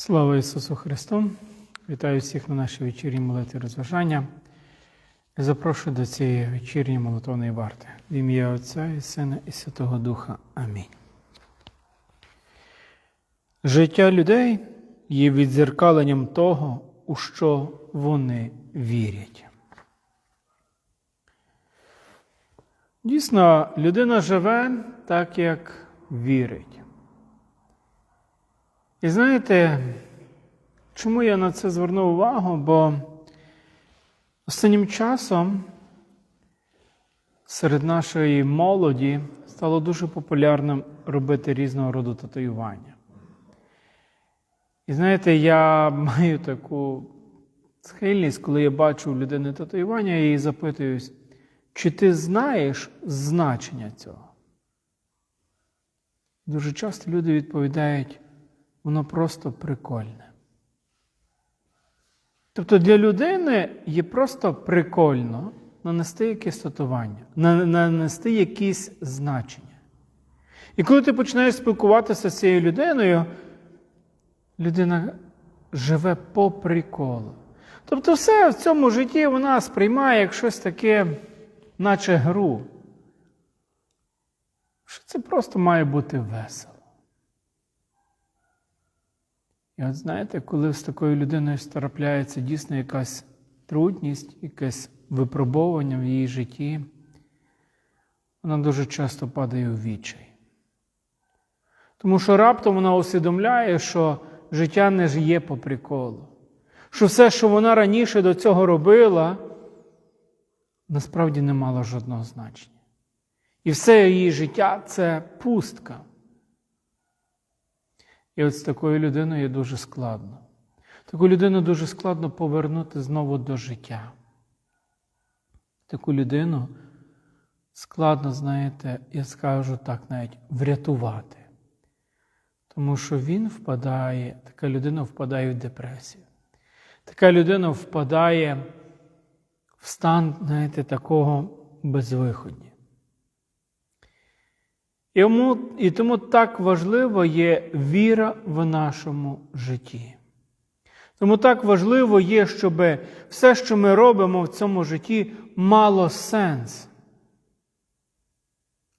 Слава Ісусу Христу! Вітаю всіх на нашій вечірній молитві розважання. Запрошую до цієї вечірньої молитовної варти. В ім'я Отця і Сина і Святого Духа. Амінь. Життя людей є відзеркаленням того, у що вони вірять. Дійсно, людина живе так, як вірить. І знаєте, чому я на це звернув увагу? Бо останнім часом серед нашої молоді стало дуже популярним робити різного роду татуювання. І знаєте, я маю таку схильність, коли я бачу у людини татуювання, я її запитуюсь, чи ти знаєш значення цього? Дуже часто люди відповідають, воно просто прикольне. Тобто для людини є просто прикольно нанести якесь татування, нанести якісь значення. І коли ти починаєш спілкуватися з цією людиною, людина живе по приколу. Тобто, все в цьому житті вона сприймає як щось таке, наче гру. Що це просто має бути весело. І от знаєте, коли з такою людиною трапляється дійсно якась трудність, якесь випробовування в її житті, вона дуже часто падає у відчай. Тому що раптом вона усвідомляє, що життя не ж є по приколу, що все, що вона раніше до цього робила, насправді не мало жодного значення. І все її життя це пустка. І от з такою людиною є дуже складно. Таку людину дуже складно повернути знову до життя. Таку людину складно, знаєте, я скажу так навіть врятувати. Тому що він впадає, така людина впадає в депресію. Така людина впадає в стан, знаєте, такого безвиходня. І тому, і тому так важливо є віра в нашому житті. Тому так важливо є, щоб все, що ми робимо в цьому житті, мало сенс.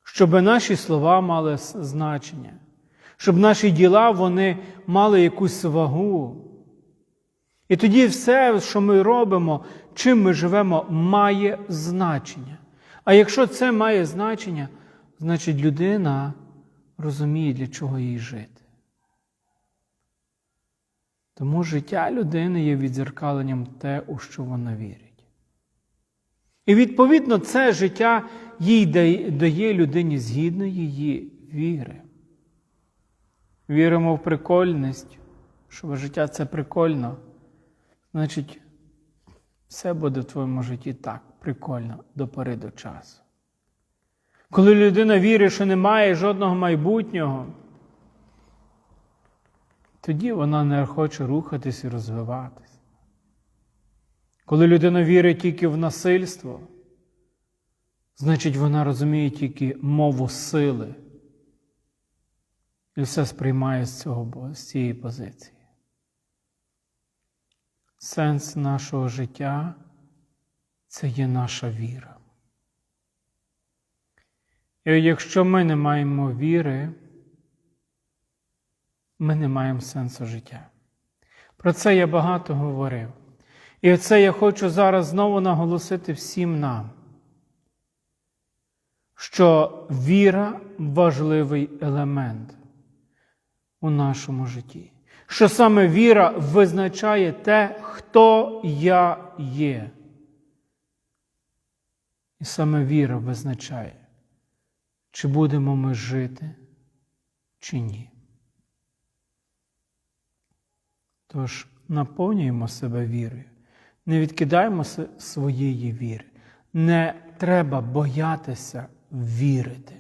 Щоб наші слова мали значення, щоб наші діла вони мали якусь вагу. І тоді все, що ми робимо, чим ми живемо, має значення. А якщо це має значення, значить людина розуміє, для чого їй жити. Тому життя людини є відзеркаленням те, у що вона вірить. І відповідно це життя їй дає- людині згідно її віри. Віримо в прикольність, що життя це прикольно, значить, все буде в твоєму житті так прикольно до пори до часу. Коли людина вірить, що немає жодного майбутнього, тоді вона не хоче рухатись і розвиватись. Коли людина вірить тільки в насильство, значить вона розуміє тільки мову сили і все сприймає з, цього, з цієї позиції. Сенс нашого життя це є наша віра. І якщо ми не маємо віри, ми не маємо сенсу життя. Про це я багато говорив. І оце я хочу зараз знову наголосити всім нам, що віра важливий елемент у нашому житті. Що саме віра визначає те, хто я є. І саме віра визначає, чи будемо ми жити, чи ні. Тож наповнюємо себе вірою, не відкидаємо своєї віри. Не треба боятися вірити,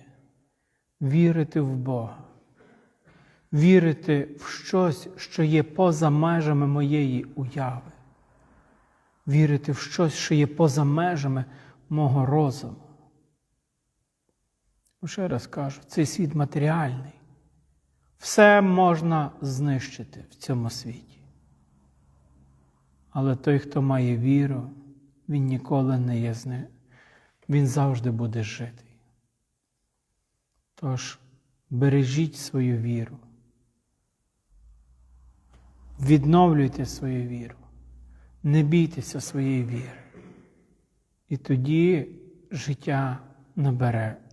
вірити в Бога, вірити в щось, що є поза межами моєї уяви, вірити в щось, що є поза межами мого розуму. Ще раз кажу, цей світ матеріальний. Все можна знищити в цьому світі. Але той, хто має віру, він ніколи не є зни... він завжди буде жити. Тож бережіть свою віру, відновлюйте свою віру, не бійтеся своєї віри. І тоді життя набере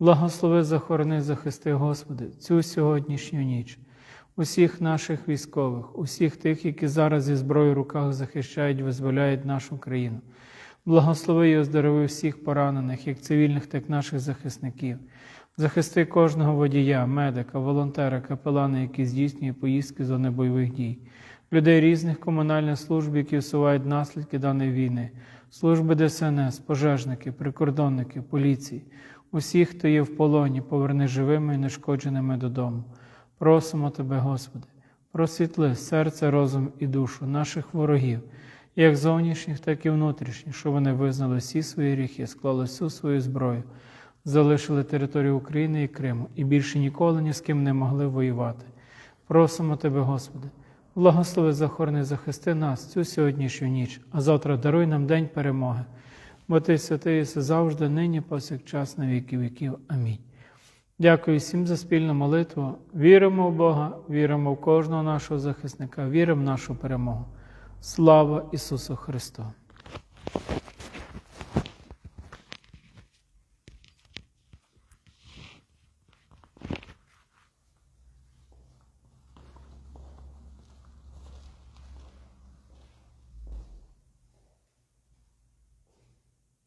Благослови, захорони, захисти, Господи, цю сьогоднішню ніч, усіх наших військових, усіх тих, які зараз зі зброєю в руках захищають, визволяють нашу країну. Благослови і оздорови всіх поранених, як цивільних, так і наших захисників. Захисти кожного водія, медика, волонтера, капелана, які здійснює поїздки з зони бойових дій, людей різних комунальних служб, які усувають наслідки даної війни, служби ДСНС, пожежники, прикордонники, поліції, усіх, хто є в полоні, поверни живими і нешкодженими додому. Просимо Тебе, Господи, просвітли серце, розум і душу наших ворогів, як зовнішніх, так і внутрішніх, щоб вони визнали всі свої гріхи, склали всю свою зброю залишили територію України і Криму і більше ніколи ні з ким не могли воювати. Просимо Тебе, Господи, благослови захорони, захисти нас цю сьогоднішню ніч, а завтра даруй нам день перемоги. Бо Ти святий завжди, нині, повсякчас, на віки віків. Амінь. Дякую всім за спільну молитву. Віримо в Бога, віримо в кожного нашого захисника, віримо в нашу перемогу. Слава Ісусу Христу!